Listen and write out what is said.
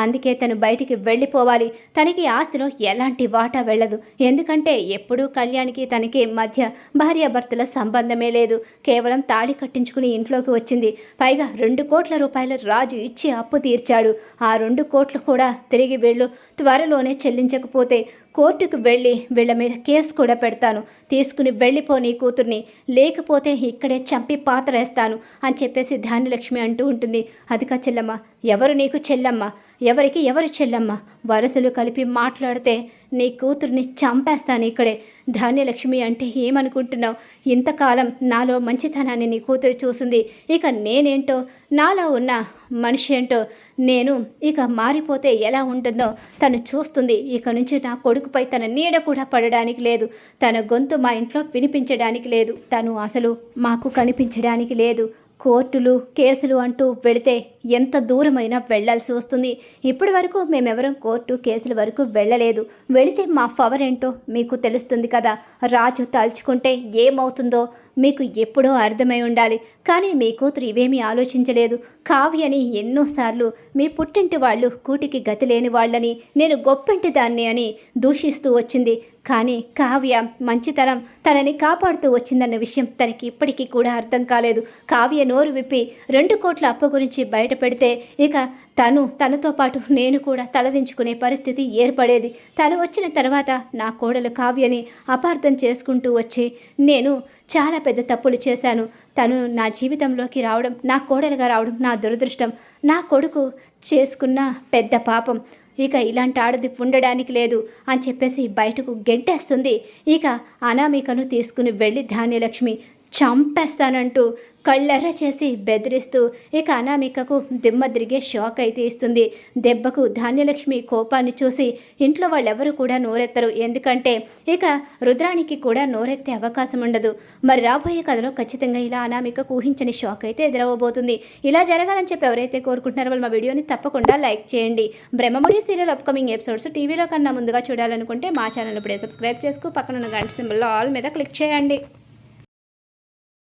అందుకే తను బయటికి వెళ్ళిపోవాలి. తనకి ఆస్తిలో ఎలాంటి వాటా వెళ్ళదు. ఎందుకంటే ఎప్పుడూ కళ్యాణ్కి తనకి మధ్య భార్యాభర్తల సంబంధమే లేదు. కేవలం తాళి కట్టించుకుని ఇంట్లోకి వచ్చింది. పైగా రెండు కోట్ల రూపాయలు రాజు ఇచ్చి అప్పు తీర్చాడు. ఆ రెండు కోట్లు కూడా తిరిగి వెళ్ళు త్వరలోనే చెల్లించకపోతే కోర్టుకు వెళ్ళి వీళ్ళ మీద కేసు కూడా పెడతాను. తీసుకుని వెళ్ళిపో నీ కూతుర్ని. లేకపోతే ఇక్కడే చంపి పాతరేస్తాను అని చెప్పేసి ధాన్యలక్ష్మి అంటూ ఉంటుంది. అదికా చెల్లమ్మ ఎవరు నీకు చెల్లమ్మ? ఎవరికి ఎవరు చెల్లమ్మ? వరసలు కలిపి మాట్లాడితే నీ కూతుర్ని చంపేస్తాను ఇక్కడే. ధాన్యలక్ష్మి అంటే ఏమనుకుంటున్నావు? ఇంతకాలం నాలో మంచితనాన్ని నీ కూతురు చూసింది. ఇక నేనేంటో? నాలో ఉన్న మనిషి ఏంటో? నేను ఇక మారిపోతే ఎలా ఉంటుందో తను చూస్తుంది. ఇక నుంచి నా కొడుకుపై తన నీడ కూడా పడడానికి లేదు. తన గొంతు మా ఇంట్లో వినిపించడానికి లేదు. తను అసలు మాకు కనిపించడానికి లేదు. కోర్టులు కేసులు అంటూ వెళితే ఎంత దూరమైనా వెళ్ళాల్సి వస్తుంది. ఇప్పటి వరకు మేమెవరం కోర్టు కేసుల వరకు వెళ్ళలేదు. వెళితే మా పవర్ ఏంటో మీకు తెలుస్తుంది కదా. రాజు తలుచుకుంటే ఏమవుతుందో మీకు ఎప్పుడో అర్థమై ఉండాలి. కానీ మీ కూతురు ఇవేమీ ఆలోచించలేదు. కావ్యని ఎన్నోసార్లు మీ పుట్టింటి వాళ్ళు కూటికి గతి లేని వాళ్ళని నేను గొప్పింటి దాన్ని అని దూషిస్తూ వచ్చింది. కానీ కావ్య మంచితనం తనని కాపాడుతూ వచ్చిందన్న విషయం తనకి ఇప్పటికీ కూడా అర్థం కాలేదు. కావ్య నోరు విప్పి రెండు కోట్ల అప్పు గురించి బయట పెడితే ఇక తను తనతో పాటు నేను కూడా తలదించుకునే పరిస్థితి ఏర్పడేది. తను వచ్చిన తర్వాత నా కోడలు కావ్యని అపార్థం చేసుకుంటూ వచ్చి నేను చాలా పెద్ద తప్పులు చేశాను. తను నా జీవితంలోకి రావడం నా కోడలుగా రావడం నా దురదృష్టం. నా కొడుకు చేసుకున్న పెద్ద పాపం. ఇక ఇలాంటి ఆడది ఉండడానికి లేదు అని చెప్పేసి బయటకు గెంటేస్తుంది. ఇక అనామికను తీసుకుని వెళ్ళి ధాన్యలక్ష్మి చంపేస్తానంటూ కళ్ళెర్ర చేసి బెదిరిస్తూ ఇక అనామికకు దిమ్మ తిరిగే షాక్ అయితే ఇస్తుంది. దెబ్బకు ధాన్యలక్ష్మి కోపాన్ని చూసి ఇంట్లో వాళ్ళెవరూ కూడా నోరెత్తరు. ఎందుకంటే ఇక రుద్రానికి కూడా నోరెత్తే అవకాశం ఉండదు. మరి రాబోయే కథలో ఖచ్చితంగా ఇలా అనామికకు ఊహించని షాక్ అయితే ఎదురవబోతుంది ఇలా జరగాలని చెప్పి ఎవరైతే కోరుకుంటున్నారో వాళ్ళు మా వీడియోని తప్పకుండా లైక్ చేయండి. బ్రహ్మముడి సీరియల్ అప్కమింగ్ ఎపిసోడ్స్ టీవీలో కన్నా ముందుగా చూడాలనుకుంటే మా ఛానల్ ఇప్పుడే సబ్స్క్రైబ్ చేసుకు. పక్కన ఉన్న గంట సింబల్లో ఆల్ మీద క్లిక్ చేయండి.